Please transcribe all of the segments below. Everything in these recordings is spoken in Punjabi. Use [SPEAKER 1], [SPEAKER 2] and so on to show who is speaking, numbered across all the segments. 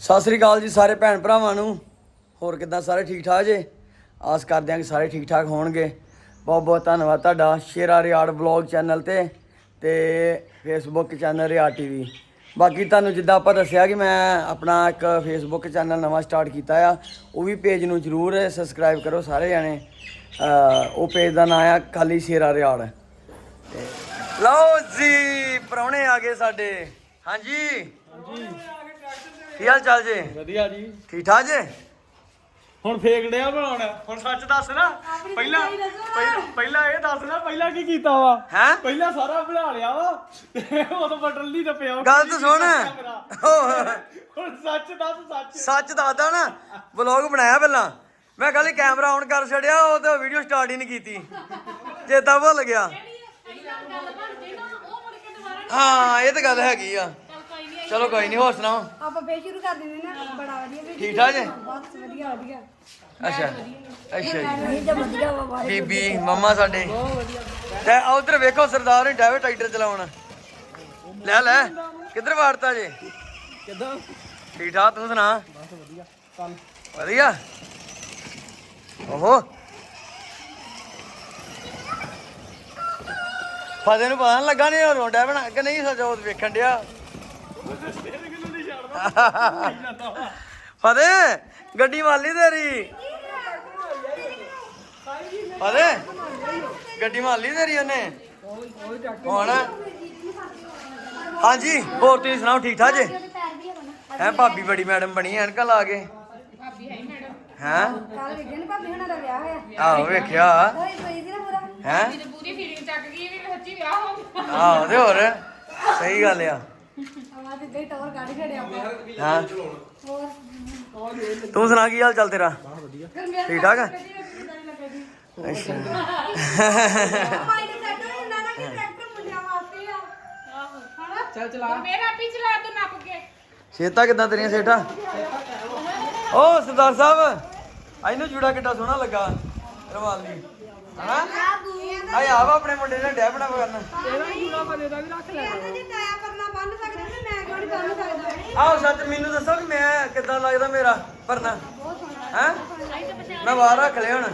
[SPEAKER 1] ਸਤਿ ਸ੍ਰੀ ਅਕਾਲ ਜੀ ਸਾਰੇ ਭੈਣ ਭਰਾਵਾਂ ਨੂੰ। ਹੋਰ ਕਿੱਦਾਂ ਸਾਰੇ ਠੀਕ ਠਾਕ ਜੇ? ਆਸ ਕਰਦੇ ਹਾਂ ਕਿ ਸਾਰੇ ਠੀਕ ਠਾਕ ਹੋਣਗੇ। ਬਹੁਤ ਬਹੁਤ ਧੰਨਵਾਦ ਤੁਹਾਡਾ ਸ਼ੇਰਾ ਰਿਆੜ ਵਲੌਗ ਚੈਨਲ ਤੇ ਤੇ ਫੇਸਬੁੱਕ ਚੈਨਲ ਰਿਆੜ ਟੀਵੀ। ਬਾਕੀ ਤੁਹਾਨੂੰ ਜਿੱਦਾਂ ਆਪਾਂ ਦੱਸਿਆ ਕਿ ਮੈਂ ਆਪਣਾ ਇੱਕ ਫੇਸਬੁੱਕ ਚੈਨਲ ਨਵਾਂ ਸਟਾਰਟ ਕੀਤਾ ਆ, ਉਹ ਵੀ ਪੇਜ ਨੂੰ ਜਰੂਰ ਸਬਸਕ੍ਰਾਈਬ ਕਰੋ ਸਾਰੇ ਜਾਣੇ। ਉਹ ਪੇਜ ਦਾ ਨਾਮ ਆ ਖਾਲੀ ਸ਼ੇਰਾ ਰਿਆੜ। ਤੇ ਲਓ ਜੀ, ਪ੍ਰਾਹੁਣੇ ਆ ਗਏ ਸਾਡੇ। ਹਾਂਜੀ। ਕੀ ਹਾਲ ਚਾਲ ਜੇ?
[SPEAKER 2] ਵਧੀਆ ਜੀ।
[SPEAKER 1] ਠੀਕ ਠਾਕ ਜੇ?
[SPEAKER 2] ਹੁਣ ਫੇਕ ਡਿਆ ਬਣਾਉਣਾ। ਹੁਣ ਸੱਚ ਦੱਸ ਨਾ ਪਹਿਲਾਂ ਪਹਿ- ਪਹਿਲਾਂ ਇਹ ਦੱਸ ਨਾ ਪਹਿਲਾਂ ਕੀ ਕੀਤਾ ਵਾ?
[SPEAKER 1] ਹੈਂ?
[SPEAKER 2] ਪਹਿਲਾਂ ਸਾਰਾ ਬਣਾ ਲਿਆ ਵਾ। ਤੇ ਉਦੋਂ ਬਟਨ ਨਹੀਂ ਦੱਪਿਆ
[SPEAKER 1] ਗੱਲ ਤਾਂ ਸੁਣ।
[SPEAKER 2] ਹੁਣ ਸੱਚ ਦੱਸ ਸੱਚ।
[SPEAKER 1] ਸੱਚ ਦੱਸਦਾ ਨਾ ਵਲੌਗ ਬਣਾਇਆ ਪਹਿਲਾਂ। ਮੈਂ ਖਾਲੀ ਕੈਮਰਾ ਆਨ ਕਰ ਛੜਿਆ ਉਹ ਤੇ ਵੀਡੀਓ ਸਟਾਰਟ ਹੀ ਨਹੀਂ ਕੀਤੀ। ਚੇਤਾ ਭੁੱਲ ਗਿਆ। ਹਾਂ ਇਹ ਤਾਂ ਗੱਲ ਹੈਗੀ ਆ। ਚਲੋ ਕੋਈ ਨਹੀਂ ਹੋਰ ਸੁਣਾਓ?
[SPEAKER 3] ਆਪਾਂ ਫੇਰ ਸ਼ੁਰੂ ਕਰ ਦਿੰਦੇ ਨਾ। ਬੜਾ ਵਧੀਆ ਵੀਡੀਓ
[SPEAKER 1] ਠੀਕ ਠਾਕ ਜੇ?
[SPEAKER 3] ਬਸ ਵਧੀਆ ਵਧੀਆ।
[SPEAKER 1] ਅੱਛਾ। ਅੱਛਾ ਜੀ।
[SPEAKER 3] ਨਹੀਂ ਤਾਂ ਵਧੀਆ ਵਾ ਬਾਰੇ
[SPEAKER 1] ਬੀਬੀ ਮੰਮਾ ਸਾਡੇ। ਤੇ ਉਧਰ ਵੇਖੋ ਸਰਦਾਰ ਨੇ ਡਾਵੇ ਟਰੈਕਟਰ ਚਲਾਉਣ। ਲੈ ਲੈ। ਕਿੱਧਰ ਵਾੜਤਾ ਜੇ?
[SPEAKER 2] ਕਿਦਾਂ
[SPEAKER 1] ਠੀਕ ਠਾਕ ਤੂੰ ਸੁਣਾ?
[SPEAKER 2] ਬਸ ਵਧੀਆ। ਚੱਲ।
[SPEAKER 1] ਵਧੀਆ? ਓਹੋ। ਫਾਦੇ ਨੂੰ ਪਤਾ ਨੀ ਲੱਗਾ ਨਹੀਂ ਰੋਂਡਾ ਬਣਾ ਕਿ ਨਹੀਂ ਸਜਾ ਉਹ ਵੇਖਣ ਡਿਆ। ਫਦੇ ਗੱਡੀ ਮਾਲੀ ਤੇਰੀ। ਫਦੇ ਗੱਡੀ ਮਾਲੀ ਤੇਰੀ ਉਹਨੇ। ਹੁਣ। ਹਾਂਜੀ ਹੋਰ ਤੁਸੀਂ ਸੁਣਾਓ ਠੀਕ ਠਾਕ ਜੇ? ਹੈ ਭਾਬੀ ਬੜੀ ਮੈਡਮ ਬਣੀ ਐਨਕਾਂ ਲਾ ਕੇ। ਹੈਂ?
[SPEAKER 3] ਕੱਲ ਨੀ ਭਾਬੀ ਹੁਣਾਂ ਦਾ ਵਿਆਹ ਹੋਇਆ
[SPEAKER 1] ਆਹੋ ਵੇਖਿਆ।
[SPEAKER 3] ਹੋਈ ਪਈ ਸੀ ਨਾ ਪੂਰਾ
[SPEAKER 1] ਹੈ
[SPEAKER 4] ਪੂਰੀ ਫੀਲਿੰਗ ਚੱਕ ਗਈ ਵੀ ਸੱਚੀ ਵਿਆਹ ਹੋ ਗਿਆ
[SPEAKER 1] ਆਹੋ ਤੇ ਹੋਰ। ਸਹੀ ਗੱਲ ਆ।
[SPEAKER 3] ਆਵਾਜ਼ ਦੇ ਟੌਰ ਕੱਢ ਛੜਿਆ ਆਪਾਂ
[SPEAKER 1] ਹਾਂ।
[SPEAKER 3] ਹੋਰ
[SPEAKER 1] ਤੂੰ ਸੁਣਾ ਕੀ ਹਾਲ ਚਾਲ ਤੇਰਾ?
[SPEAKER 3] ਫਿਰ
[SPEAKER 1] ਠੀਕ ਠਾਕ ਆ?
[SPEAKER 3] ਅੱਛਾ। ਭਾਈ ਨੇ ਸੈੱਟ ਹੋ ਜਾਂਦਾ ਨਾ ਕਿ ਟਰੈਕਟਰ ਮੁੰਡਿਆਂ ਵਾਸਤੇ ਆ ਹਣਾ
[SPEAKER 4] ਚੱਲ ਚਲਾ ਮੇਰਾ ਪਿਛਲਾ ਤੂੰ ਨੱਪ ਕੇ
[SPEAKER 1] ਸੇਤਾ ਕਿਦਾਂ ਤੇਰੀਆਂ ਸੇਠਾਂ ਓ, ਸਰਦਾਰ ਸਾਹਿਬ ਇਹਨੂੰ ਜੂੜਾ ਕਿੱਡਾ ਸੋਹਣਾ ਲੱਗਾ, ਰਵਾਲ ਦੀ ਹਨਾ?
[SPEAKER 3] ਆ
[SPEAKER 1] ਆਏ ਆਵਾ ਆਪਣੇ ਮੁੰਡੇ ਨੇ ਡੈ ਬਣਾ ਕਰਨ।
[SPEAKER 3] ਇਹਦਾ ਜੇ ਤਾਇਆ ਪਰਨਾ ਬੰਨ ਸਕਦੇ ਤੇ ਮੈਂ ਕਿਉਂ ਨਹੀਂ ਬੰਨ ਸਕਦਾ
[SPEAKER 1] ਆਓ ਸੱਚ ਮੈਨੂੰ ਦੱਸੋ ਕਿ ਮੈਂ ਕਿੱਦਾਂ ਲੱਗਦਾ ਮੇਰਾ ਪਰਨਾ
[SPEAKER 3] ਬਹੁਤ ਸੋਹਣਾ
[SPEAKER 1] ਹੈ? ਮੈਂ ਬਾਹਰ ਰੱਖ ਲਿਆ ਹੁਣ।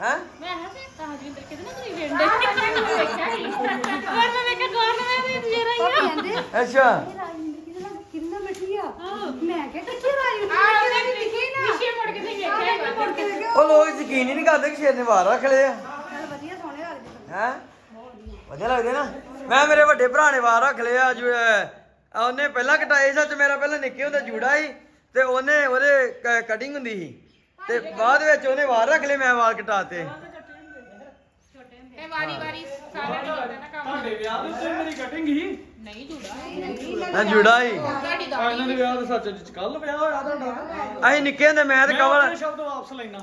[SPEAKER 1] ਹੈ?
[SPEAKER 4] ਮੈਂ ਹਾਂ ਤੇ ਤਾਜਵਿੰਦਰ ਕਿਤੇ ਨਾ ਤੁਸੀਂ ਵੇਂਦੇ ਪਰ ਮੈਂ ਵੇਖਿਆ ਗੌਰ ਨਾਲ ਮੈਂ ਵੀ ਜਰਾ ਹੀ
[SPEAKER 3] ਕਹਿੰਦੇ
[SPEAKER 1] ਅੱਛਾ।
[SPEAKER 3] ਕਿੰਨਾ ਮਿੱਠੀ ਆ ਮੈਂ ਕਿਹਾ ਨਾ?
[SPEAKER 4] ਪਿੱਛੇ ਮੁੜ ਕੇ ਨਹੀਂ। ਵੇਖਿਆ
[SPEAKER 1] ਉਹ ਲੋਕ ਯਕੀਨ ਹੀ ਨਹੀਂ ਕਰਦੇ ਕਿ ਸ਼ੇਰ ਨੇ ਬਾਹਰ ਰੱਖ ਲਏ ਆ।
[SPEAKER 3] ਚੱਲ ਵਧੀਆ ਸੋਹਣੇ ਲੱਗਦੇ
[SPEAKER 1] ਹੈ? ਵਧੀਆ ਲੱਗਦੇ ਨਾ? ਮੈਂ ਮੇਰੇ ਵੱਡੇ ਭਰਾ ਨੇ ਬਾਹਰ ਰੱਖ ਲਿਆ ਜੋ ਅਹ, ਉਹਨੇ ਪਹਿਲਾਂ ਕਟਾਏ ਸੱਚ ਮੇਰਾ ਪਹਿਲਾਂ ਨਿੱਕੇ ਹੁੰਦਾ ਜੂੜਾ ਸੀ ਤੇ ਉਹਨੇ ਉਹਦੇ ਕਟਿੰਗ ਹੁੰਦੀ ਸੀ। ਤੇ ਬਾਅਦ ਵਿੱਚ ਉਹਨੇ ਬਾਹਰ ਰੱਖ ਲਏ ਮੈਂ ਵਾਲ ਕਟਾਤੇ।
[SPEAKER 4] ਤੇ ਵਾਰੀ ਵਾਰੀ ਸਾਰਿਆਂ ਨੂੰ ਨਾ ਕੰਮ
[SPEAKER 2] ਤੁਹਾਡੇ ਵਿਆਹ ਦੇ ਉੱਤੇ ਮੇਰੀ ਕਟਿੰਗ ਹੀ
[SPEAKER 4] ਨਹੀਂ ਜੁੜਾ
[SPEAKER 1] ਨਾ ਜੂੜਾ ਹੀ
[SPEAKER 4] ਤੁਹਾਡੀ ਦਾ
[SPEAKER 2] ਆ ਇਹਨਾਂ ਦੇ ਵਿਆਹ ਦੇ ਸੱਚ ਚ ਕੱਲ ਵਿਆਹ ਹੋਇਆ ਤੁਹਾਡਾ।
[SPEAKER 1] ਅਸੀਂ ਨਿੱਕੇ ਹੁੰਦੇ ਮੈਂ ਤੇ ਕਵਲ
[SPEAKER 2] ਆਪਣੇ ਸ਼ਬਦ ਵਾਪਸ ਲੈਣਾ।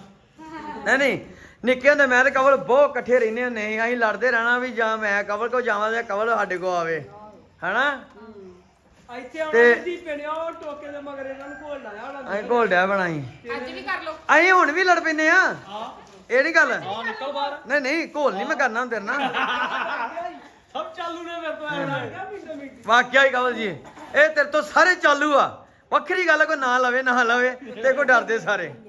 [SPEAKER 1] ਨਹੀਂ ਨਹੀਂ। ਨਿੱਕੇ ਹੁੰਦੇ ਮੈਂ ਤੇ ਕਵਲ ਬਹੁਤ ਇਕੱਠੇ ਰਹਿੰਦੇ ਹੁੰਦੇ ਸੀ। ਅਸੀਂ ਲੜਦੇ ਰਹਿਣਾ ਵੀ ਜਾਂ ਮੈਂ ਕਵਲ ਕੋ ਜਾਵਾਂ ਜਾਂ ਕਵਲ ਸਾਡੇ ਕੋ ਆਵੇ। ਹਨਾ?
[SPEAKER 2] ਇੱਥੇ ਆਉਣਾ
[SPEAKER 1] ਤੇ-
[SPEAKER 2] ਦੀ ਪਿੰਡਿਆ ਉਹ ਟੋਕੇ ਦੇ ਮਗਰ ਇਹਨਾਂ ਨੂੰ ਘੋਲ ਲਾਇਆ ਹੋਣਾ
[SPEAKER 1] ਅਸੀਂ ਘੋਲ ਡਿਆ ਬਣਾਈ
[SPEAKER 4] ਅੱਜ ਵੀ ਕਰ ਲਓ।
[SPEAKER 1] ਅਸੀਂ ਹੁਣ ਵੀ ਲੜ ਪੈਨੇ ਆ।
[SPEAKER 2] ਹਾਂ।
[SPEAKER 1] ਇਹ ਨਹੀਂ ਗੱਲ
[SPEAKER 2] ਆ। ਨਿਕਲ ਬਾਹਰ।
[SPEAKER 1] ਨਹੀਂ ਨਹੀਂ ਘੋਲ ਨਹੀਂ ਮੈਂ ਕਰਨਾ ਤੇਰੇ ਨਾਲ।
[SPEAKER 2] ਸਭ ਚਾਲੂ ਨੇ ਮੇਰੇ ਤੋਂ ਆਉਣਾ ਮਿੰਟ ਮਿੰਟ।
[SPEAKER 1] ਵਾਕਿਆ ਹੀ ਕਵਲ ਜੀ। ਇਹ ਤੇਰੇ ਤੋਂ ਸਾਰੇ ਚਾਲੂ ਆ। ਵੱਖਰੀ ਗੱਲ ਆ, ਕੋਈ ਨਾ ਲਵੇ ਨਾ ਲਵੇ ਤੇ ਕੋ ਡਰਦੇ ਸਾਰੇ। ਨਹੀਂ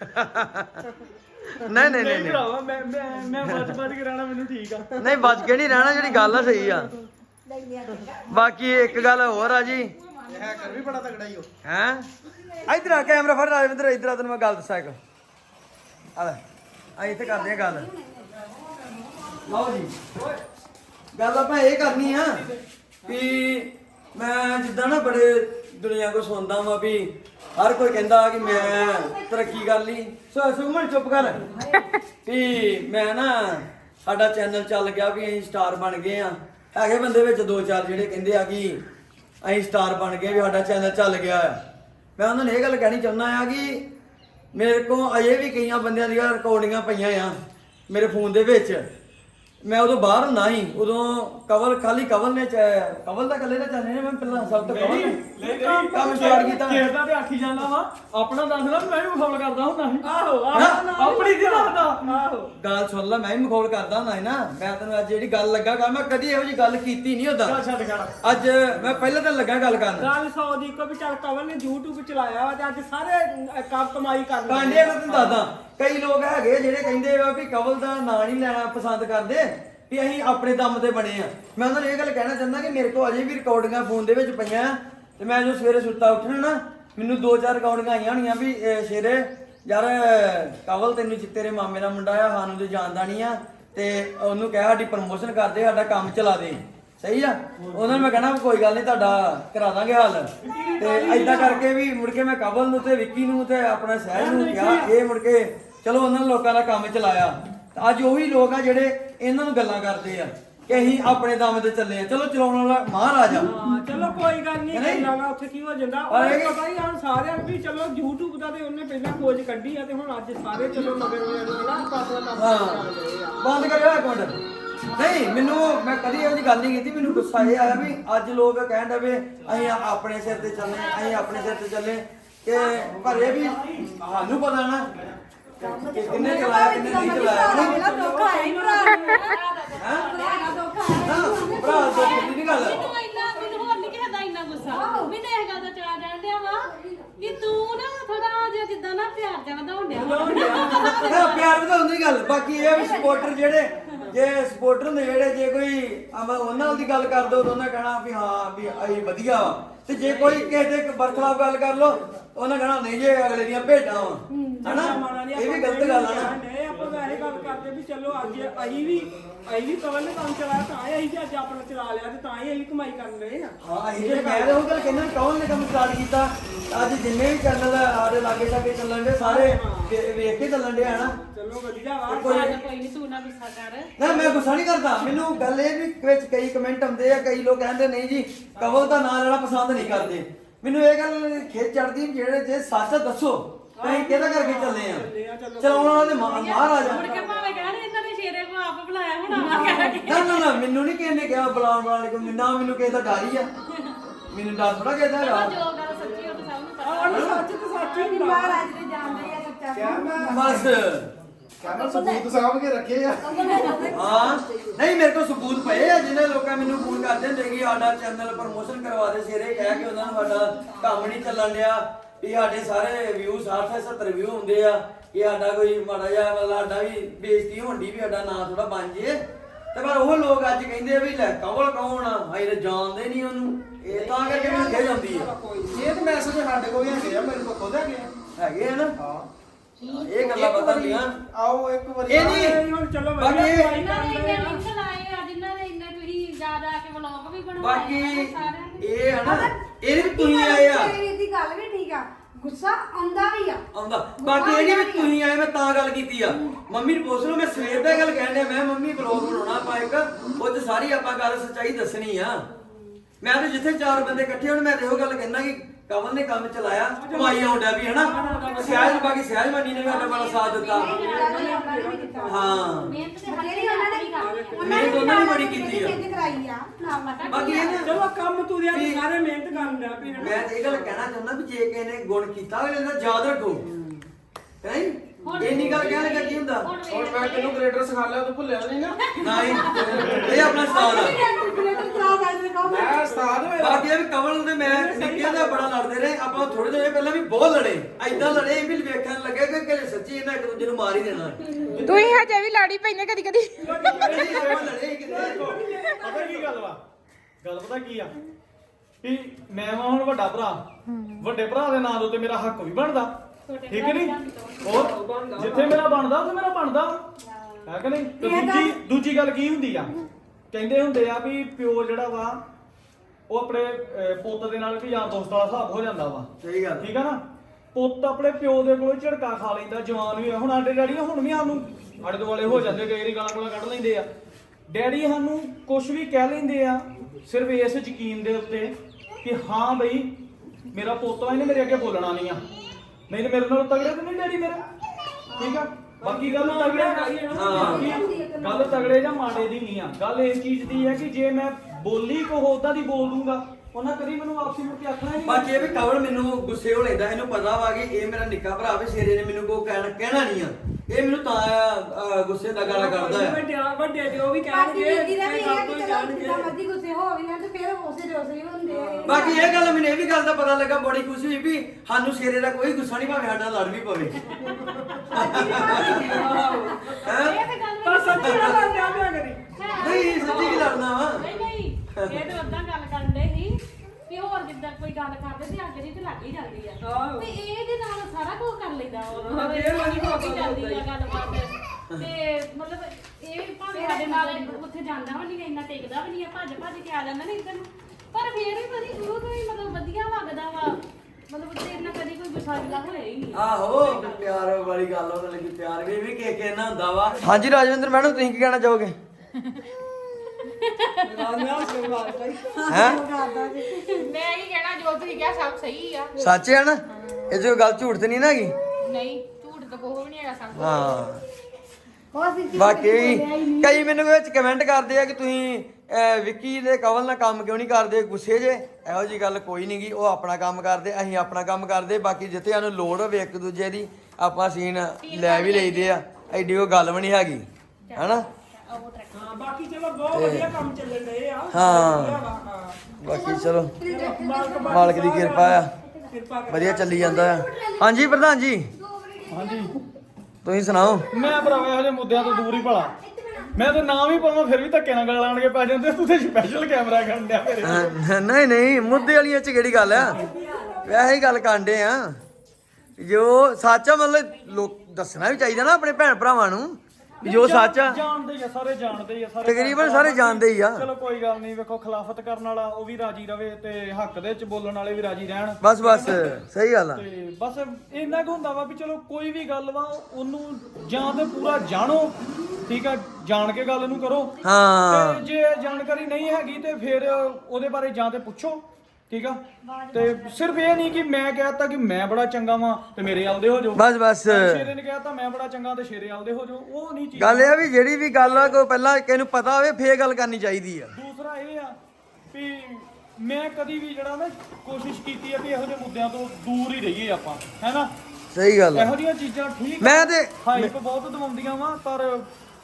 [SPEAKER 1] ਨਹੀਂ ਨਹੀਂ
[SPEAKER 2] ਨਹੀਂ
[SPEAKER 1] ਨਹੀਂ।
[SPEAKER 2] ਭਰਾਵਾ ਮੈਂ ਮੈਂ ਮੈਂ ਬਚ ਬਚ ਕੇ ਰਹਿਣਾ ਮੈਨੂੰ ਠੀਕ ਆ।
[SPEAKER 1] ਨਹੀਂ ਬਚ ਕੇ ਨਹੀਂ ਰਹਿਣਾ ਜਿਹੜੀ ਗੱਲ ਆ ਸਹੀ ਆ। ਬਾਕੀ ਇੱਕ ਗੱਲ ਹੋਰ ਆ ਜੀ।
[SPEAKER 2] ਹੈਕਰ ਵੀ ਬੜਾ ਤਗੜਾ ਹੀ? ਹੋ
[SPEAKER 1] ਹੈਂ ਇਧਰ ਆ, ਕੈਮਰਾ ਫੜ ਰਾਜਵਿੰਦਰ, ਇਧਰ ਆ, ਤੈਨੂੰ ਮੈਂ ਗੱਲ ਦੱਸਾਂ ਇੱਕ। ਆ ਲੈ ਆ ਇੱਥੇ ਕਰਦੇ ਆ ਗੱਲ। ਲਓ ਜੀ। ਗੱਲ ਆਪਾਂ ਇਹ ਕਰਨੀ ਆ ਵੀ ਮੈਂ ਜਿੱਦਾਂ ਨਾ ਬੜੇ ਦੁਨੀਆ ਕੋ ਸੁਣਦਾ ਵਾਂ ਵੀ ਹਰ ਕੋਈ ਕਹਿੰਦਾ ਕਿ ਮੈਂ ਤਰੱਕੀ ਕਰ ਲਈ। ਸੋ ਸੁਮਨ ਚੁੱਪ ਕਰ। ਵੀ ਮੈਂ ਨਾ ਸਾਡਾ ਚੈਨਲ ਚੱਲ ਗਿਆ ਵੀ ਅਸੀਂ ਸਟਾਰ ਬਣ ਗਏ ਆ। ਹੈਗੇ ਬੰਦੇ ਵਿੱਚ ਦੋ ਚਾਰ ਜਿਹੜੇ ਕਹਿੰਦੇ ਆ ਕਿ ਅਸੀਂ ਸਟਾਰ ਬਣ ਗਏ ਵੀ ਸਾਡਾ ਚੈਨਲ ਚੱਲ ਗਿਆ। ਮੈਂ ਉਹਨਾਂ ਨੂੰ ਇਹ ਗੱਲ ਕਹਿਣੀ ਚਾਹੁੰਦਾ ਆ ਕਿ ਮੇਰੇ ਕੋਲ ਅਜੇ ਵੀ ਕਈਆਂ ਬੰਦਿਆਂ ਦੀਆਂ ਰਿਕਾਰਡਿੰਗਾਂ ਪਈਆਂ ਆ ਮੇਰੇ ਫੋਨ ਦੇ ਵਿੱਚ। ਮੈਂ ਉਦੋਂ ਬਾਹਰ ਹੁੰਦਾ ਸੀ ਉਦੋਂ ਕਵਲ ਖਾਲੀ ਕਵਲ ਨੇ ਚ- ਕਵਲ ਦਾ ਕੱਲੇ ਦਾ ਚੱਲਣੇ ਨੇ ਮੈਂ ਪਹਿਲਾਂ ਸਭ ਤੋਂ ਕਵਲ ਨੇ। ਕੰਮ ਸਟਾਰਟ ਕੀਤਾ।
[SPEAKER 2] ਕਿਸੇ ਦਾ ਤੇ ਆਖੀ ਜਾਂਦਾ ਵਾ ਆਪਣਾ ਦੱਸ ਲੈ ਮੈਂ ਵੀ ਮਖੌਲ ਕਰਦਾ ਹੁੰਦਾ ਸੀ।
[SPEAKER 5] ਆਹੋ
[SPEAKER 2] ਆਪਣੀ ਦੀ ਦੱਸਦਾ?
[SPEAKER 5] ਆਹੋ।
[SPEAKER 1] ਗੱਲ ਸੁਣ ਲੈ ਮੈਂ ਵੀ ਮਖੌਲ ਕਰਦਾ ਹੁੰਦਾ ਸੀ ਨਾ। ਮੈਂ ਤੈਨੂੰ ਅੱਜ ਜਿਹੜੀ ਗੱਲ ਲੱਗਾ ਕਰ ਮੈਂ ਕਦੀ ਇਹੋ ਜੀ ਗੱਲ ਕੀਤੀ ਨਹੀਂ ਉਦਾਂ
[SPEAKER 2] ਚੱਲ ਛੱਡ ਛੱਡ
[SPEAKER 1] ਅੱਜ ਮੈਂ ਪਹਿਲਾਂ ਤਾਂ ਲੱਗਾ ਗੱਲ ਕਰਨ।
[SPEAKER 5] ਗੱਲ ਸੌ ਦੀ ਕੋ ਵੀ ਚੱਲ ਕਵਲ ਨੇ YouTube ਚਲਾਇਆ ਵਾ ਤੇ ਅੱਜ ਸਾਰੇ ਕੰਮ ਕਮਾਈ ਕਰ
[SPEAKER 1] ਕਾਂਡੇ ਮੈਂ ਤੈਨੂੰ ਦੱਸਦਾ। ਕਈ ਲੋਕ ਹੈਗੇ ਜਿਹੜੇ ਕਹਿੰਦੇ ਆ ਵੀ ਕਵਲ ਦਾ ਨਾਂ ਨਹੀਂ ਲੈਣਾ ਪਸੰਦ ਕਰਦੇ, ਵੀ ਅਸੀਂ ਆਪਣੇ ਦਮ ਤੇ ਬਣੇ ਆ। ਮੈਂ ਉਹਨਾਂ ਨੂੰ ਇਹ ਗੱਲ ਕਹਿਣਾ ਚਾਹੁੰਦਾ ਕਿ ਮੇਰੇ ਕੋਲ ਅਜੇ ਵੀ ਰਿਕਾਰਡਿੰਗਾਂ ਫੋਨ ਦੇ ਵਿੱਚ ਪਈਆਂ ਆ ਤੇ ਮੈਂ ਜੋ ਸਵੇਰੇ ਸੁੱਤਾ ਉੱਠਣਾ ਨਾ, ਮੈਨੂੰ ਦੋ ਚਾਰ ਰਿਕਾਰਡਿੰਗਾਂ ਆਈਆਂ ਹੋਣੀਆਂ ਵੀ, ਇਹ ਸ਼ੇਰੇ, ਯਾਰ, ਕਵਲ ਤੈਨੂੰ ਤੇਰੇ ਮਾਮੇ ਦਾ ਮੁੰਡਾ ਆ, ਸਾਨੂੰ ਤੇ ਜਾਣਦਾ ਨਹੀਂ ਆ ਤੇ ਉਹਨੂੰ ਕਹਿ ਸਾਡੀ ਪ੍ਰਮੋਸ਼ਨ ਕਰਦੇ ਸਾਡਾ ਕੰਮ ਚਲਾ ਦੇ। ਸਹੀ ਆ? ਉਹਨਾਂ ਨੂੰ ਮੈਂ ਕਹਿਣਾ ਕੋਈ ਗੱਲ ਨਹੀਂ ਤੁਹਾਡਾ ਕਰਾ ਦਾਂਗੇ ਹੱਲ। ਤੇ ਐਦਾਂ ਕਰਕੇ ਵੀ ਮੁੜ ਕੇ ਮੈਂ ਕਵਲ ਨੂੰ ਤੇ ਵਿੱਕੀ ਨੂੰ ਤੇ ਆਪਣਾ ਸਹਿਜ ਨੂੰ ਕਿਹਾ ਇਹ ਮੁੜ ਕੇ ਚਲੋ ਉਹਨਾਂ ਨੇ ਲੋਕਾਂ ਦਾ ਕੰਮ ਚਲਾਇਆ। ਤੇ ਅੱਜ ਉਹੀ ਲੋਕ ਆ ਜਿਹੜੇ ਇਹਨਾਂ ਨੂੰ ਗੱਲਾਂ ਕਰਦੇ ਆ ਕਿ ਅਸੀਂ ਆਪਣੇ ਦਮ ਤੇ ਚੱਲੇ ਆ। ਚਲੋ ਚਲਾਉਣ ਵਾਲਾ ਮਹਾਰਾਜ। ਆ
[SPEAKER 5] ਹਾਂ ਚਲੋ ਕੋਈ ਗੱਲ ਨਹੀਂ
[SPEAKER 1] ਨਹੀਂ।
[SPEAKER 5] ਗੱਲਾਂ ਉੱਥੇ ਕੀ ਹੋ ਜਾਂਦਾ?
[SPEAKER 1] ਪਰ
[SPEAKER 5] ਉਹ
[SPEAKER 1] ਇਹ-
[SPEAKER 5] ਪਤਾ ਹੀ ਹੁਣ ਸਾਰਿਆਂ ਨੂੰ ਵੀ ਚਲੋ YouTube ਦਾ ਤੇ ਉਹਨੇ ਪਹਿਲਾਂ ਖੋਜ ਕੱਢੀ ਆ ਤੇ ਹੁਣ ਅੱਜ ਸਾਰੇ ਚਲੋ ਮਗਰ ਹੋਏ ਨੇ ਨਾ ਪਾਸਾ
[SPEAKER 1] ਹਾਂ।
[SPEAKER 5] ਪਾਸਾ
[SPEAKER 1] ਬੰਦ ਕਰਿਓ ਇੱਕ ਮਿੰਟ। ਨਹੀਂ ਮੈਨੂੰ ਮੈਂ ਕਦੀ ਇਹੋ ਜਿਹੀ ਗੱਲ ਨਹੀਂ ਕੀਤੀ ਮੈਨੂੰ ਗੁੱਸਾ ਇਹ ਆਇਆ ਵੀ ਅੱਜ ਲੋਕ ਕਹਿਣ ਦੇ ਵੀ ਅਸੀਂ ਆਪਣੇ ਸਿਰ ਤੇ ਚੱਲੇ ਅਸੀਂ ਆਪਣੇ ਸਿਰ ਤੇ ਚੱਲੇ ਕਿ ਪਰ ਇਹ ਵੀ ਸਾਨੂੰ ਪਤਾ ਨਾ ਕਿ ਕਿੰਨੇ ਚਲਾਇਆ ਕਿੰਨੇ ਨਹੀਂ ਚਲਾਇਆ।
[SPEAKER 3] ਮੇਰਾ ਹੀ ਭਰਾ।
[SPEAKER 1] ਹੈਂ?
[SPEAKER 3] ਆਇਆ
[SPEAKER 1] ਨਾ ਭਰਾ ਤੋਂ ਕਿੰਨੀ ਨਹੀਂ ਗੱਲ।
[SPEAKER 4] ਮੈਨੂੰ ਇੰਨਾ ਮੈਨੂੰ ਹੋਰ ਨਹੀਂ ਕਿਸੇ ਦਾ ਇੰਨਾ ਗੁੱਸਾ। ਮੈਨੂੰ ਇਹ ਗੱਲ ਦਾ ਚਾਹ ਰਹਿਣ ਡਿਆ ਵਾ ਕਿ ਤੂੰ ਨਾ ਥੋੜਾ ਜਿਹਾ ਜਿੱਦਾਂ ਨਾ ਪਿਆਰ ਜਿਹਾ ਵਧਾਉਣ
[SPEAKER 1] ਨਾ ਪਿਆਰ ਵਧਾਉਣ ਦੀ ਗੱਲ। ਬਾਕੀ ਇਹ ਵੀ ਸਪੋਰਟਰ ਜਿਹੜੇ ਜੇ ਸਪੋਰਟਰ ਹੁੰਦੇ ਜਿਹੜੇ ਜੇ ਕੋਈ ਆਮ- ਉਹਨਾਂ ਨਾਲ ਦੀ ਗੱਲ ਕਰ ਦੋ ਤਾਂ ਉਹਨਾਂ ਕਹਿਣਾ ਵੀ ਹਾਂ ਵੀ ਅਸੀਂ ਵਧੀਆ ਵਾ। ਤੇ ਜੇ ਕੋਈ ਕਿਸੇ ਦੇ ਬਰਖਲਾਫ ਗੱਲ ਕਰ ਲੋ ਉਹਨਾਂ ਕਹਿਣਾ ਨਹੀਂ ਜੇ ਅਗਲੇ ਦੀਆਂ ਭੇਡਾਂ ਵਾ ਹਨਾ? ਇਹ ਵੀ ਗਲਤ ਗੱਲ ਆ ਨਾ।
[SPEAKER 5] ਨਹੀਂ ਆਪਾਂ ਵੈਸੇ ਗੱਲ ਕਰਦੇ ਵੀ ਚਲੋ ਅੱਜ ਅਸੀਂ ਵੀ ਅਸੀਂ ਵੀ ਕਵਲ ਨੇ ਕੰਮ ਚਲਾਇਆ ਤਾਂ ਹੀ ਅਸੀਂ ਵੀ ਅੱਜ ਆਪਣਾ ਚਲਾ ਲਿਆ ਤੇ ਤਾਂ ਹੀ ਅਸੀਂ ਕਮਾਈ ਕਰਨ ਰਹੇ ਆ
[SPEAKER 1] ਹਾਂ ਇਹ ਜੇ ਮੈਂ ਤਾਂ ਉਹ ਗੱਲ ਕਹਿੰਦਾ ਕੌਣ ਨੇ ਕੰਮ ਸਟਾਰਟ ਕੀਤਾ। ਅੱਜ ਜਿੰਨੇ ਵੀ ਚੈਨਲ ਸਾਡੇ ਲਾਗੇ ਛਾਗੇ ਚੱਲਣ ਦੇ ਸਾਰੇ ਵੇਖ ਕੇ ਚੱਲਣ ਦੇ ਹਨਾ?
[SPEAKER 5] ਚਲੋ ਵਧੀਆ ਵਾ
[SPEAKER 1] ਕੋਈ
[SPEAKER 4] ਨਹੀਂ ਤੂੰ ਨਾ ਗੁੱਸਾ ਕਰ।
[SPEAKER 1] ਨਾ ਮੈਂ ਗੁੱਸਾ ਨਹੀਂ ਕਰਦਾ। ਮੈਨੂੰ ਗੱਲ ਇਹ ਵੀ ਵਿੱਚ ਕਈ ਕਮੈਂਟ ਆਉਂਦੇ ਆ ਕਈ ਲੋਕ ਕਹਿੰਦੇ ਨਹੀਂ ਜੀ ਕਵਲ ਦਾ ਨਾਂ ਲੈਣਾ ਪਸੰਦ ਨਹੀਂ ਕਰਦੇ। ਮੈਨੂੰ ਇਹ ਗੱਲ ਖੇਚ ਚੜਦੀ ਜਿਹੜੇ ਜੇ ਸੱਚ ਦੱਸੋ ਅਸੀਂ ਕਿਹਦਾ ਕਰਕੇ ਚੱਲੇ ਆ? ਚਲਾਉਣ ਵਾਲਾ ਤੇ ਮਹਾ- ਮਹਾਰਾਜ।
[SPEAKER 4] ਮੁੜ ਕੇ ਭਾਵੇਂ ਕਹਿਣ ਇਹਨਾਂ ਨੇ ਸ਼ੇਰੇ ਕੋ ਆਪ ਬੁਲਾਇਆ ਹੋਣਾ ਵਾ ਕਹਿ ਕੇ।
[SPEAKER 1] ਨਾ ਨਾ ਨਾ ਮੈਨੂੰ ਨਹੀਂ ਕਿਸੇ ਨੇ ਕਿਹਾ ਬੁਲਾਉਣ ਵਾਲੇ ਕੋ ਨਾ ਮੈਨੂੰ ਕਿਸੇ ਦਾ ਡਰ ਹੀ ਆ। ਮੈਨੂੰ ਡਰ ਥੋੜਾ ਕਿਸੇ ਦਾ ਹੈਗਾ
[SPEAKER 4] ਜੋ ਗੱਲ ਸੱਚੀ ਉਹ ਤਾਂ ਸਭ ਨੂੰ ਪਤਾ।
[SPEAKER 5] ਆਹ ਸੱਚ ਤੇ ਸੱਚ ਹੀ ਹੁੰਦਾ।
[SPEAKER 3] ਮਹਾਰਾਜ ਨੇ ਜਾਣਦਾ ਹੀ ਆ ਸੱਚਾ
[SPEAKER 1] ਬਸ।
[SPEAKER 6] ਕਹਿੰਦਾ ਸਬੂਤ ਸਾਂਭ ਕੇ ਰੱਖੇ ਆ।
[SPEAKER 1] ਹਾਂ। ਨਹੀਂ ਮੇਰੇ ਕੋਲ ਸਬੂਤ ਪਏ ਆ ਜਿਹਨੇ ਲੋਕਾਂ ਮੈਨੂੰ ਫੋਨ ਕਰਦੇ ਹੁੰਦੇ ਕਿ ਸਾਡਾ ਚੈਨਲ ਪ੍ਰਮੋਸ਼ਨ ਕਰਵਾ ਦੇ ਸਿਰੇ ਕਹਿ ਕੇ ਉਹਨਾਂ ਨੂੰ ਸਾਡਾ ਕੰਮ ਨਹੀਂ ਚੱਲਣ ਡਿਆ ਵੀ ਸਾਡੇ ਸਾਰੇ ਵਿਊ 60 70 ਵਿਊ ਹੁੰਦੇ ਆ ਕਿ ਸਾਡਾ ਕੋਈ ਮਾੜਾ ਜਿਹਾ ਮਤਲਬ ਸਾਡਾ ਵੀ ਬੇਇੱਜ਼ਤੀ ਹੁੰਦੀ ਵੀ ਸਾਡਾ ਨਾਂ ਥੋੜਾ ਬਣ ਜੇ। ਤੇ ਪਰ ਉਹ ਲੋਕ ਅੱਜ ਕਹਿੰਦੇ ਆ ਵੀ ਲੈ ਕਵਲ ਕੌਣ ਆ? ਤਾਂ ਜਾਣਦੇ ਨਹੀਂ ਉਹਨੂੰ। ਇਹ ਤਾਂ ਕਰਕੇ ਮੈਨੂੰ ਖਿਜ ਆਉਂਦੀ ਆ।
[SPEAKER 6] ਇਹ ਤੇ ਮੈਸੇਜ ਸਾਡੇ ਕੋਲ ਹੀ ਹੈਗੇ ਆ ਮੇਰੇ ਕੋਲ ਖੁਦ ਹੈਗੇ ਆ।
[SPEAKER 1] ਹੈਗੇ ਆ ਨਾ?
[SPEAKER 6] ਹਾਂ।
[SPEAKER 1] ਇਹ ਗੱਲਾਂ
[SPEAKER 6] ਇੱਕ
[SPEAKER 1] ਪਤਾ
[SPEAKER 6] ਵਾਰੀ
[SPEAKER 1] ਲੀਆਂ
[SPEAKER 6] ਆਓ ਇੱਕ ਵਾਰੀ
[SPEAKER 1] ਇਹ ਨਹੀਂ।
[SPEAKER 5] ਇਹ ਹੁਣ ਚਲੋ
[SPEAKER 1] ਬਾਕੀ
[SPEAKER 5] ਵਧੀਆ
[SPEAKER 1] ਇਹ-
[SPEAKER 5] ਕਮਾਈ
[SPEAKER 4] ਇਹਨਾਂ
[SPEAKER 5] ਕਰਨ
[SPEAKER 4] ਨੇ
[SPEAKER 5] ਰਹੇ
[SPEAKER 4] ਇੰਨੇ
[SPEAKER 5] ਆ
[SPEAKER 4] ਲਿੰਕ ਲਾਏ ਆ ਜਿਨ੍ਹਾਂ ਦੇ ਇੰਨੇ ਤੁਸੀਂ ਜ਼ਿਆਦਾ ਆ ਕੇ ਵਲੌਗ ਵੀ ਬਣਵਾਏ
[SPEAKER 1] ਬਾਕੀ
[SPEAKER 4] ਆ ਸਾਰਿਆਂ ਨੇ
[SPEAKER 1] ਇਹ ਹਨਾ ਇਹ ਵੀ ਤੁਸੀਂ ਆਏ ਆ।
[SPEAKER 3] ਤੇਰੀ ਵੀਰ ਦੀ ਗੱਲ ਵੀ ਠੀਕ ਆ ਗੁੱਸਾ ਆਉਂਦਾ ਵੀ ਆ।
[SPEAKER 1] ਆਉਂਦਾ। ਬਾਕੀ ਇਹ ਨਹੀਂ ਵੀ ਤੁਸੀਂ ਆਏ ਮੈਂ ਤਾਂ ਗੱਲ ਕੀਤੀ ਆ। ਮੰਮੀ ਨੂੰ ਪੁੱਛ ਲਓ ਮੈਂ ਸਵੇਰ ਦਾ ਗੱਲ ਕਹਿਣ ਡਿਆ ਮੈਂ ਮੰਮੀ ਬਲੌਗ ਬਣਾਉਣਾ ਆਪਾਂ ਇੱਕ। ਉਹ 'ਚ ਸਾਰੀ ਆਪਾਂ ਗੱਲ ਸੱਚਾਈ ਦੱਸਣੀ ਆ। ਮੈਂ ਤੇ ਜਿੱਥੇ ਚਾਰ ਬੰਦੇ ਇਕੱਠੇ ਹੋਣ ਮੈਂ ਤੇ ਇਹੋ ਗੱਲ ਕਹਿੰਦਾ ਕਿ ਕਮਲ ਨੇ ਕੰਮ ਚਲਾਇਆ ਕਮਾਈ ਆਉਂਦਾ ਵੀ ਹਨਾ। ਸਿਆਜ ਬਾਕੀ ਸਿਆਜ ਮੰਨੀ ਨੇ ਵੀ ਸਾਡਾ ਬੜਾ ਸਾਥ ਦਿੱਤਾ। ਹਾਂ।
[SPEAKER 4] ਮਿਹਨਤ ਤੇ
[SPEAKER 3] ਜਿਹੜੀ ਉਹਨਾਂ ਨੇ ਉਹਨਾਂ ਨੇ
[SPEAKER 1] ਉਹਨਾਂ ਨੇ ਬੜੀ ਕੀਤੀ ਆ।
[SPEAKER 3] ਮਿਹਨਤ ਕਰਾਈ ਆ। ਨਾ
[SPEAKER 1] ਬਾਕੀ ਇਹ ਨਾ
[SPEAKER 5] ਚਲੋ ਕੰਮ ਤੁਰਿਆ ਤੇ
[SPEAKER 1] ਵੀ-
[SPEAKER 5] ਸਾਰੇ ਮਿਹਨਤ ਕਰਨ ਦਾ ਵੀ
[SPEAKER 1] ਮੈਂ ਤੇ ਇਹ ਗੱਲ ਕਹਿਣਾ ਚਾਹੁੰਦਾ ਵੀ ਜੇ ਕਿਸੇ ਨੇ ਗੁਣ ਕੀਤਾ ਹੋਵੇ ਇਹਦਾ ਯਾਦ ਰੱਖੋ। ਨਹੀਂ ਇੰਨੀ ਗੱਲ ਕਹਿਣ ਲੱਗਾ ਕੀ ਹੁੰਦਾ?
[SPEAKER 4] ਹੁਣ
[SPEAKER 6] ਮੈਂ ਤੈਨੂੰ ਗ੍ਰੇਡਰ ਸਿਖਾ ਲਿਆ ਤੂੰ ਭੁੱਲਿਆ ਨਹੀਂ ਨਾ।
[SPEAKER 1] ਨਹੀਂ ਇਹ ਆਪਣਾ ਸਟਾਰ ਆ।
[SPEAKER 3] ਕੈਲਕੂਲੇਟਰ ਚਲਾ ਸਕਦੇ ਕਹੋ
[SPEAKER 6] ਮੈਂ ਉਸਤਾਦ ਹੋਇਆ।
[SPEAKER 1] ਬਾਕੀ ਇਹ ਵੀ ਕਮਲ ਤੇ ਮੈਂ ਨਿੱਕਿਆਂ ਦਾ ਬੜਾ ਲੜਦੇ ਰਹੇ। ਆਪਾਂ ਥੋੜੇ ਦਿਨ ਪਹਿਲਾਂ ਵੀ ਬਹੁਤ ਲੜੇ। ਐਦਾਂ ਲੜੇ ਵੀ ਵੇਖਣ ਲੱਗੇ ਕਿ ਕਿ ਸੱਚੀ ਇਹਨਾਂ ਇੱਕ ਦੂਜੇ ਨੂੰ ਮਾਰ ਹੀ ਦੇਣਾ।
[SPEAKER 7] ਤੁਸੀਂ ਹਜੇ ਵੀ ਲੜੀ ਪੈਂਦੇ ਕਦੀ ਕਦੀ
[SPEAKER 1] ਆਪਾਂ ਲੜੇ ਕਿਤੇ
[SPEAKER 2] ਪਤਾ ਕੀ ਗੱਲ ਵਾ? ਗੱਲ ਪਤਾ ਕੀ ਆ? ਵੀ ਮੈਂ ਵਾਂ ਹੁਣ ਵੱਡਾ ਭਰਾ। ਵੱਡੇ ਭਰਾ ਦੇ ਨਾਂ ਦੇ ਉੱਤੇ ਮੇਰਾ ਹੱਕ ਵੀ ਬਣਦਾ। ਠੀਕ ਨਹੀਂ? ਹੋਰ ਜਿੱਥੇ ਮੇਰਾ ਬਣਦਾ ਉੱਥੇ ਮੇਰਾ ਬਣਦਾ। ਹੈ ਕਿ ਨਹੀਂ? ਤੇ ਦੂਜੀ ਦੂਜੀ ਗੱਲ ਕੀ ਹੁੰਦੀ ਆ? ਕਹਿੰਦੇ ਹੁੰਦੇ ਆ ਵੀ ਪਿਓ ਜਿਹੜਾ ਵਾ ਉਹ ਆਪਣੇ ਅਹ, ਪੁੱਤ ਦੇ ਨਾਲ ਵੀ ਯਾਰ ਦੋਸਤ ਵਾਲਾ ਹਿਸਾਬ ਹੋ ਜਾਂਦਾ ਵਾ।
[SPEAKER 1] ਸਹੀ ਗੱਲ
[SPEAKER 2] ਠੀਕ ਆ ਨਾ? ਪੁੱਤ ਆਪਣੇ ਪਿਓ ਦੇ ਕੋਲੋਂ ਝੜਕਾ ਖਾ ਲੈਂਦਾ ਜਵਾਨ ਵੀ ਹੋਇਆ। ਹੁਣ ਸਾਡੇ ਡੈਡੀ ਹੁਣ ਵੀ ਸਾਨੂੰ ਸਾਡੇ ਦੁਆਲੇ ਹੋ ਜਾਂਦੇ ਕਈ ਵਾਰੀ ਗਾਲਾਂ ਗੋਲਾਂ ਕੱਢ ਲੈਂਦੇ ਆ। ਡੈਡੀ ਸਾਨੂੰ ਕੁਝ ਵੀ ਕਹਿ ਲੈਂਦੇ ਆ ਸਿਰਫ ਇਸ ਯਕੀਨ ਦੇ ਉੱਤੇ ਕਿ ਹਾਂ ਬਈ ਮੇਰਾ ਪੁੱਤ ਆ ਇਹਨੇ ਮੇਰੇ ਅੱਗੇ ਬੋਲਣਾ ਨਹੀਂ ਆ। ਨਹੀਂ ਤੇ ਮੇਰੇ ਨਾਲ ਤਗੜੇ ਤੇ ਨਹੀਂ ਡੈਡੀ ਮੇਰਾ? ਠੀਕ ਆ? ਬਾਕੀ ਗੱਲ ਤਗੜੇ ਬਾਕੀ ਗੱਲ ਤਗੜੇ ਜਾਂ ਮਾੜੇ ਦੀ ਨਹੀਂ ਆ। ਗੱਲ ਇਸ ਚੀਜ਼ ਦੀ ਹੈ ਕਿ ਜੇ ਮੈਂ ਬੋਲੀ ਕੋ ਉਦਾਂ ਦੀ ਬੋਲ ਦੂੰਗਾ। ਉਹਨਾਂ ਕਦੀ ਮੈਨੂੰ ਆਪਸੀ ਮੁੜ ਕੇ ਆਖਣਾ ਹੀ ਨਹੀਂ।
[SPEAKER 1] ਬਾਕੀ ਇਹ ਵੀ ਕਵਲ ਮੈਨੂੰ ਗੁੱਸੇ ਹੋ ਲੈਂਦਾ ਇਹਨੂੰ ਪਤਾ ਵਾ ਕਿ ਇਹ ਮੇਰਾ ਨਿੱਕਾ ਭਰਾ ਵੀ ਸ਼ੇਰੇ ਨੇ ਮੈਨੂੰ ਕੋ ਕਹਿਣਾ ਕਹਿਣਾ ਨਹੀਂ ਆ। ਇਹ ਮੈਨੂੰ ਤਾਂ ਅਹ, ਗੁੱਸੇ ਦਾ ਗਾਲਾ ਕੱਢਦਾ ਆ
[SPEAKER 5] ਵੱਡਿਆਂ ਵੱਡੇ ਜੋ ਵੀ
[SPEAKER 3] ਬਾਕੀ
[SPEAKER 5] ਕਹਿਣਗੇ
[SPEAKER 3] ਦੀਦੀ ਦਾ ਵੀ
[SPEAKER 5] ਇਹ ਗੱਲ
[SPEAKER 3] ਕਿ ਚਲੋ ਜਿੱਦਾਂ ਮਰਜ਼ੀ ਗੁੱਸੇ ਹੋ ਵੀ ਨਾ ਤੇ ਫਿਰ ਉਸੇ ਦੇ ਉਸੇ ਹੀ ਹੁੰਦੇ ਆ।
[SPEAKER 1] ਬਾਕੀ ਇਹ ਗੱਲ ਮੈਨੂੰ ਇਹ ਵੀ ਗੱਲ ਦਾ ਪਤਾ ਲੱਗਾ ਬੜੀ ਖੁਸ਼ੀ ਹੋਈ ਵੀ ਸਾਨੂੰ ਸ਼ੇਰੇ ਦਾ ਕੋਈ ਗੁੱਸਾ ਨਹੀਂ ਭਾਵੇਂ ਸਾਡਾ ਲੜ ਵੀ ਪਵੇ। ਹੈਂ?
[SPEAKER 4] ਇਹ ਤੇ ਗੱਲ
[SPEAKER 5] ਪਰ ਸੱਚੀ ਲੜਨਾ ਪਿਆ ਕਰੀ।
[SPEAKER 1] ਨਹੀਂ ਸੱਚੀ ਕੀ ਲੜਨਾ ਵਾ
[SPEAKER 4] ਨਹੀਂ ਨਹੀਂ ਇਹ ਤੇ ਉਦਾਂ ਗੱਲ ਕਰਨ ਦੇ ਸੀ ਕਿ ਹੋਰ ਜਿੱਦਾਂ ਕੋਈ ਗੱਲ ਕਰਦੇ ਤੇ ਅੱਗ ਦੀ ਤੇ ਲੱਗ ਹੀ ਜਾਂਦੀ ਆ।
[SPEAKER 5] ਆਹੋ।
[SPEAKER 4] ਤੇ ਇਹਦੇ ਨਾਲ ਸਾਰਾ ਕੁਝ ਕਰ ਲੈਂਦਾ ਉਹ।
[SPEAKER 5] ਹਾਂ, ਫੇਰ ਵਾਲੀ
[SPEAKER 4] ਹੋ
[SPEAKER 5] ਗੱਲ
[SPEAKER 4] ਜਾਂਦੀ
[SPEAKER 5] ਹੁੰਦਾ
[SPEAKER 4] ਆ
[SPEAKER 5] ਹੀ।
[SPEAKER 4] ਗੱਲਬਾਤ। ਤੇ ਮਤਲਬ ਇਹ ਭਾਵੇਂ ਸਾਡੇ ਨਾਲ ਉੱਥੇ ਜਾਂਦਾ ਵੀ ਨਹੀਂ ਇੰਨਾ ਟਿਕਦਾ ਵੀ ਨਹੀਂ ਆ ਭੱਜ ਭੱਜ ਕੇ ਆ ਜਾਂਦਾ ਨਹੀਂ ਇੱਧਰ ਨੂੰ। ਪਰ ਫੇਰ ਵੀ ਬੜੀ ਸ਼ੁਰੂ ਤੋਂ ਹੀ ਮਤਲਬ ਵਧੀਆ ਲੱਗਦਾ ਵਾ। ਮਤਲਬ ਤੇਰੇ ਨਾਲ ਕਦੀ ਕੋਈ ਗੁੱਸਾ ਗਿਲਾ ਹੋਇਆ ਹੀ ਨਹੀਂ
[SPEAKER 1] ਆਹੋ ਪਿਆਰ ਵਾਲੀ ਗੱਲ ਉਹਨਾਂ ਲੱਗੀ ਪਿਆਰ ਵੀ ਵੀ ਕੇ ਕੇ ਨਾ ਹੁੰਦਾ ਵਾ। ਹਾਂਜੀ ਰਾਜਵਿੰਦਰ ਮੈਡਮ ਤੁਸੀਂ ਕੀ ਕਹਿਣਾ ਚਾਹੋਗੇ? ਹੈ?
[SPEAKER 7] ਮੈਂ ਕੀ ਕਹਿਣਾ ਜੋ ਤੁਸੀਂ ਕਿਹਾ ਸਭ ਸਹੀ ਆ।
[SPEAKER 1] ਸੱਚ ਹੈ ਨਾ? ਇਹ ਜੋ ਗੱਲ ਝੂਠ ਤੇ ਨਹੀਂ ਨਾ ਹੈਗੀ?
[SPEAKER 7] ਨਹੀਂ ਝੂਠ ਤਾਂ ਕੋਈ ਵੀ ਨਹੀਂ ਹੈਗਾ ਸਭ।
[SPEAKER 1] ਹਾਂ।
[SPEAKER 3] ਉਹ ਸੀ
[SPEAKER 1] ਬਾਕੀ ਕਈ ਮੈਨੂੰ ਵਿੱਚ ਕਮੈਂਟ ਕਰਦੇ ਆ ਕਿ ਤੁਸੀਂ ਅਹ, ਵਿੱਕੀ ਦੇ ਕਵਲ ਨਾਲ ਕੰਮ ਕਿਉਂ ਨਹੀਂ ਕਰਦੇ? ਗੁੱਸੇ ਜੇ? ਇਹੋ ਜੀ ਗੱਲ ਕੋਈ ਨਹੀਂਗੀ ਉਹ ਆਪਣਾ ਕੰਮ ਕਰਦੇ ਅਸੀਂ ਆਪਣਾ ਕੰਮ ਕਰਦੇ ਬਾਕੀ ਜਿੱਥੇ ਸਾਨੂੰ ਲੋੜ ਹੋਵੇ ਇੱਕ ਦੂਜੇ ਦੀ ਆਪਾਂ ਸੀਨ ਲੈ ਵੀ ਲਈਦੇ ਆ। ਐਡੀ ਉਹ ਗੱਲ ਵੀ ਨਹੀਂ ਹੈਗੀ ਹੈਨਾ?
[SPEAKER 5] ਹਾਂ ਬਾਕੀ ਚਲੋ ਬਹੁਤ ਵਧੀਆ ਕੰਮ ਚੱਲਣ ਡਏ ਆ।
[SPEAKER 1] ਹਾਂ।
[SPEAKER 5] ਵਧੀਆ ਵਾ, ਹਾਂ।
[SPEAKER 1] ਬਾਕੀ ਚਲੋ।
[SPEAKER 5] ਮਾਲਕ
[SPEAKER 1] ਮਾਲਕ ਦੀ ਕਿਰਪਾ ਆ।
[SPEAKER 5] ਕਿਰਪਾ ਕਰ।
[SPEAKER 1] ਵਧੀਆ ਚੱਲੀ ਜਾਂਦਾ ਆ। ਹਾਂਜੀ ਪ੍ਰਧਾਨ ਜੀ।
[SPEAKER 2] ਹਾਂਜੀ।
[SPEAKER 1] ਤੁਸੀਂ ਸੁਣਾਓ?
[SPEAKER 2] ਮੈਂ ਭਰਾਵਾ ਮੁੱਦਿਆਂ ਤੋਂ ਦੂਰ ਹੀ ਭਲਾ। ਮੈਂ ਤਾਂ ਨਾਮ ਹੀ ਪਾਵਾਂ ਫਿਰ ਵੀ ਧੱਕੇ ਨਾਲ ਗੱਲ ਆਣਗੇ ਪੈ ਜਾਂਦੇ। ਤੂੰ ਤੇ ਸਪੈਸ਼ਲ ਕੈਮਰਾ ਕਰਨ ਡਿਆ ਮੇਰੇ
[SPEAKER 1] ਅਹ, ਨਹੀਂ ਨਹੀਂ ਮੁੱਦੇ ਵਾਲੀਆਂ ਚ ਕਿਹੜੀ ਗੱਲ ਆ? ਵੈਸੇ ਹੀ ਗੱਲ ਕਾਂਡੇ ਆ। ਜੋ ਸੱਚ ਆ ਮਤਲਬ ਲੋਕ ਦੱਸਣਾ ਵੀ ਚਾਹੀਦਾ ਨਾ ਆਪਣੇ ਭੈਣ ਭਰਾਵਾਂ ਨੂੰ। ਵੀ ਜੋ ਸੱਚ ਆ।
[SPEAKER 2] ਜਾਣਦੇ ਹੀ ਆ ਸਾਰੇ ਜਾਣਦੇ ਹੀ ਆ ਸਾਰੇ
[SPEAKER 1] ਤਕਰੀਬਨ ਸਾਰੇ ਜਾਣਦੇ ਹੀ ਆ।
[SPEAKER 2] ਚਲੋ ਕੋਈ ਗੱਲ ਨਹੀਂ ਵੇਖੋ ਖਿਲਾਫਤ ਕਰਨ ਵਾਲਾ ਉਹ ਵੀ ਰਾਜੀ ਰਵੇ ਤੇ ਹੱਕ ਦੇ ਵਿੱਚ ਬੋਲਣ ਵਾਲੇ ਵੀ ਰਾਜੀ ਰਹਿਣ।
[SPEAKER 1] ਬਸ ਬਸ ਸਹੀ ਗੱਲ ਆ।
[SPEAKER 2] ਤੇ ਬਸ ਇੰਨਾ ਕੁ ਹੁੰਦਾ ਵਾ ਵੀ ਚਲੋ ਕੋਈ ਵੀ ਗੱਲ ਵਾ ਉਹਨੂੰ ਜਾਂ ਤੇ ਪੂਰਾ ਜਾਣੋ ਠੀਕ ਆ ਜਾਣ ਕੇ ਗੱਲ ਨੂੰ ਕਰੋ।
[SPEAKER 1] ਹਾਂ।
[SPEAKER 2] ਤੇ ਜੇ ਜਾਣਕਾਰੀ ਨਹੀਂ ਹੈਗੀ ਤੇ ਫਿਰ ਉਹਦੇ ਬਾਰੇ ਜਾਂ ਤੇ ਪੁੱਛੋ। ਠੀਕ ਆ? ਤੇ ਸਿਰਫ ਇਹ ਨਹੀਂ ਕਿ ਮੈਂ ਕਹਿਤਾ ਕਿ ਮੈਂ ਬੜਾ ਚੰਗਾ ਵਾਂ ਤੇ ਮੇਰੇ ਆਲਦੇ ਹੋ ਜਾਓ।
[SPEAKER 1] ਬਸ ਬਸ।
[SPEAKER 2] ਸ਼ੇਰੇ ਨੇ ਕਹਿਤਾ ਮੈਂ ਬੜਾ ਚੰਗਾ ਤੇ ਸ਼ੇਰੇ ਆਲਦੇ ਹੋ ਜਾਓ। ਉਹ ਨਹੀਂ ਚੀਜ਼
[SPEAKER 1] ਗੱਲ ਇਹ ਆ ਵੀ ਜਿਹੜੀ ਵੀ ਗੱਲ ਆ ਕੋਈ ਪਹਿਲਾਂ ਕਿਸੇ ਨੂੰ ਪਤਾ ਹੋਵੇ ਫੇਰ ਗੱਲ ਕਰਨੀ ਚਾਹੀਦੀ ਆ।
[SPEAKER 2] ਦੂਸਰਾ ਇਹ ਆ ਵੀ ਮੈਂ ਕਦੀ ਵੀ ਜਿਹੜਾ ਨਾ ਕੋਸ਼ਿਸ਼ ਕੀਤੀ ਆ ਵੀ ਇਹੋ ਜਿਹੇ ਮੁੱਦਿਆਂ ਤੋਂ ਦੂਰ ਹੀ ਰਹੀਏ ਆਪਾਂ ਹੈਨਾ?
[SPEAKER 1] ਸਹੀ ਗੱਲ ਆ।
[SPEAKER 2] ਇਹੋ ਜਿਹੀਆਂ ਚੀਜ਼ਾਂ ਠੀਕ
[SPEAKER 1] ਮੈਂ ਤੇ
[SPEAKER 2] ਹਾਈਪ ਬਹੁਤ ਦਵਾਉਂਦੀਆਂ ਵਾ ਪਰ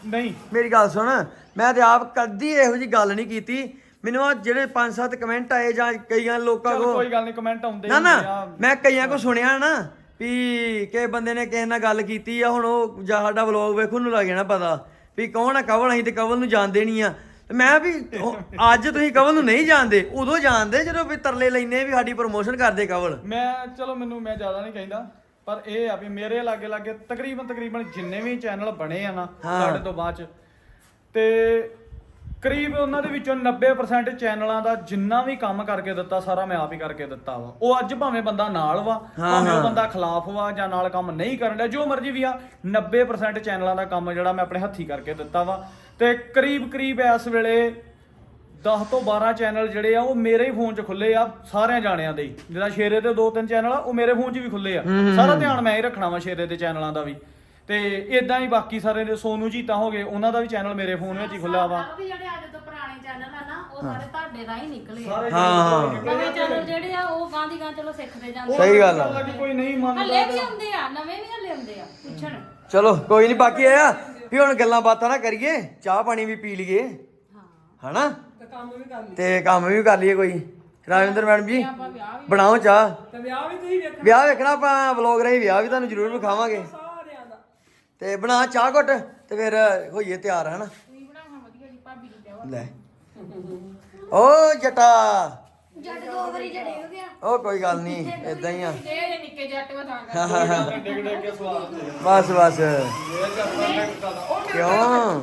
[SPEAKER 2] ਨਹੀਂ।
[SPEAKER 1] ਮੇਰੀ ਗੱਲ ਸੁਣ ਮੈਂ ਤੇ ਆਪ ਕਦੀ ਇਹੋ ਜੀ ਗੱਲ ਨਹੀਂ ਕੀਤੀ ਮੈਨੂੰ ਆ ਜਿਹੜੇ ਪੰਜ ਸੱਤ ਕਮੈਂਟ ਆਏ ਜਾਂ ਕਈਆਂ ਲੋਕਾਂ
[SPEAKER 2] ਚਲ
[SPEAKER 1] ਕੋ
[SPEAKER 2] ਕੋਈ ਗੱਲ ਨਹੀਂ ਕਮੈਂਟ ਆਉਂਦੇ
[SPEAKER 1] ਨਾ ਨਾ। ਮੈਂ ਕਈਆਂ ਕੋ ਸੁਣਿਆ ਨਾ ਵੀ ਕਿਸੇ ਬੰਦੇ ਨੇ ਕਿਸੇ ਨਾਲ ਗੱਲ ਕੀਤੀ ਆ ਹੁਣ ਉਹ ਜਾਂ ਸਾਡਾ ਵਲੌਗ ਵੇਖੋ ਨੂੰ ਲੱਗ ਜਾਣਾ ਪਤਾ ਵੀ ਕੌਣ ਆ ਕਵਲ ਅਸੀਂ ਤੇ ਕਵਲ ਨੂੰ ਜਾਣਦੇ ਨਹੀਂ ਆ ਤੇ ਮੈਂ ਵੀ ਅੱਜ ਤੁਸੀਂ ਕਵਲ ਨੂੰ ਨਹੀਂ ਜਾਣਦੇ ਉਦੋਂ ਜਾਣਦੇ ਜਦੋਂ ਵੀ ਤਰਲੇ ਲੈਨੇ ਵੀ ਸਾਡੀ ਪ੍ਰੋਮੋਸ਼ਨ ਕਰਦੇ ਕਵਲ
[SPEAKER 2] ਮੈਂ ਚਲੋ ਮੈਨੂੰ ਮੈਂ ਜ਼ਿਆਦਾ ਨਹੀਂ ਕਹਿੰਦਾ ਪਰ ਇਹ ਆ ਵੀ ਮੇਰੇ ਲਾਗੇ ਲਾਗੇ ਤਕਰੀਬਨ ਤਕਰੀਬਨ ਜਿੰਨੇ ਵੀ ਚੈਨਲ ਬਣੇ ਆ ਨਾ। ਸਾਡੇ ਤੋਂ ਬਾਅਦ ਚ ਤੇ ਕਰੀਬ ਉਹਨਾਂ ਦੇ ਵਿੱਚੋਂ 90% ਚੈਨਲਾਂ ਦਾ ਜਿੰਨਾ ਵੀ ਕੰਮ ਕਰਕੇ ਦਿੱਤਾ ਸਾਰਾ ਮੈਂ ਆਪ ਹੀ ਕਰਕੇ ਦਿੱਤਾ ਵਾ। ਉਹ ਅੱਜ ਭਾਵੇਂ ਬੰਦਾ ਨਾਲ ਵਾ ਭਾਵੇਂ ਉਹ। ਬੰਦਾ ਖਿਲਾਫ ਵਾ ਜਾਂ ਨਾਲ ਕੰਮ ਨਹੀਂ ਕਰਨ ਡਿਆ ਜੋ ਮਰਜ਼ੀ ਵੀ ਆ 90% ਚੈਨਲਾਂ ਦਾ ਕੰਮ ਜਿਹੜਾ ਮੈਂ ਆਪਣੇ ਹੱਥੀ ਕਰਕੇ ਦਿੱਤਾ ਵਾ। ਤੇ ਕਰੀਬ ਕਰੀਬ ਇਸ ਵੇਲੇ 10 ਤੋਂ 12 ਚੈਨਲ ਜਿਹੜੇ ਆ ਉਹ ਮੇਰੇ ਹੀ ਫੋਨ 'ਚ ਖੁੱਲੇ ਆ ਸਾਰਿਆਂ ਜਾਣਿਆਂ ਦੇ ਜਿਹੜਾ ਸ਼ੇਰੇ ਤੇ ਦੋ ਤਿੰਨ ਚੈਨਲ ਆ ਉਹ ਮੇਰੇ ਫੋਨ 'ਚ ਵੀ ਖੁੱਲੇ ਆ। ਸਾਰਾ ਧਿਆਨ ਮੈਂ ਹੀ ਰੱਖਣਾ ਵਾ ਸ਼ੇਰੇ ਦੇ ਚੈਨਲਾਂ ਦਾ ਵੀ। ਤੇ ਇਦਾਂ ਹੀ ਬਾਕੀ ਸਾਰੇ ਦੇ ਸੋਨੂ ਜੀਤਾ ਹੋ ਗਏ ਉਹਨਾਂ ਦਾ ਵੀ ਚੈਨਲ ਮੇਰੇ ਫੋਨ ਵਿੱਚ ਹੀ ਖੁੱਲਾ ਵਾ।
[SPEAKER 4] ਵੀ ਜਿਹੜੇ ਅੱਜ ਤੋਂ ਪੁਰਾਣੇ ਚੈਨਲ ਆ ਨਾ ਉਹ ਸਾਰੇ ਤੁਹਾਡੇ ਰਾਹੀਂ ਨਿਕਲੇ ਆ।
[SPEAKER 2] ਸਾਰੇ
[SPEAKER 1] ਹਾਂ।
[SPEAKER 4] ਨਵੇਂ ਚੈਨਲ ਜਿਹੜੇ ਆ ਉਹ ਗਾਂ ਦੀ ਗਾਂ ਚਲੋ ਸਿੱਖਦੇ ਜਾਂਦੇ
[SPEAKER 1] ਸਹੀ ਗੱਲ ਆ।
[SPEAKER 2] ਆ ਕਿ ਕੋਈ ਨਹੀਂ
[SPEAKER 4] ਹੱਲੇ
[SPEAKER 2] ਮੰਨਦਾ
[SPEAKER 4] ਵੀ ਆਉਂਦੇ ਆ ਨਵੇਂ ਵੀ ਹੱਲੇ ਆਉਂਦੇ ਆ ਪੁੱਛਣ।
[SPEAKER 1] ਚਲੋ ਕੋਈ ਨਹੀਂ ਬਾਕੀ ਇਹ ਆ ਵੀ ਹੁਣ ਗੱਲਾਂ ਬਾਤਾਂ ਨਾ ਕਰੀਏ ਚਾਹ ਪਾਣੀ ਵੀ ਪੀ ਲਈਏ। ਹਨਾ?
[SPEAKER 5] ਤੇ ਕੰਮ ਵੀ ਕਰ ਲਈ
[SPEAKER 1] ਤੇ ਕੰਮ ਵੀ ਕਰ ਲਈਏ ਕੋਈ। ਰਾਜਿੰਦਰ ਮੈਡਮ ਜੀ ਬਣਾਓ ਚਾਹ।
[SPEAKER 5] ਤੇ ਵਿਆਹ ਵੀ ਤੁਸੀਂ ਵੇਖਣਾ।
[SPEAKER 1] ਵਿਆਹ ਵੇਖਣਾ ਆਪਾਂ ਵਲੌਗ ਰਾਹੀਂ ਵਿਆਹ ਵੀ ਤੁਹਾਨੂੰ ਜ਼ਰੂਰ ਵਿਖਾਵਾਂਗੇ। ਤੇ ਬਣਾ ਚਾਹ ਘੁੱਟ ਤੇ ਫਿਰ ਹੋਈਏ ਤਿਆਰ ਹਨਾ? ਲੈ। ਓ ਜਟਾ।
[SPEAKER 3] ਜੱਟ ਦੋ ਵਾਰੀ ਜੜੇ ਹੋ ਗਿਆ।
[SPEAKER 1] ਉਹ ਕੋਈ ਗੱਲ ਨਹੀਂ ਇਦਾਂ ਹੀ ਆ।
[SPEAKER 7] ਇਹ ਨਿੱਕੇ ਜੱਟ ਵਥਾਂਗਾ
[SPEAKER 2] ਡਿੱਗ ਡਿੱਗ ਕੇ ਸਵਾਲ ਹੁੰਦੇ ਆ
[SPEAKER 1] ਬਸ ਬਸ। ਕਿਉਂ?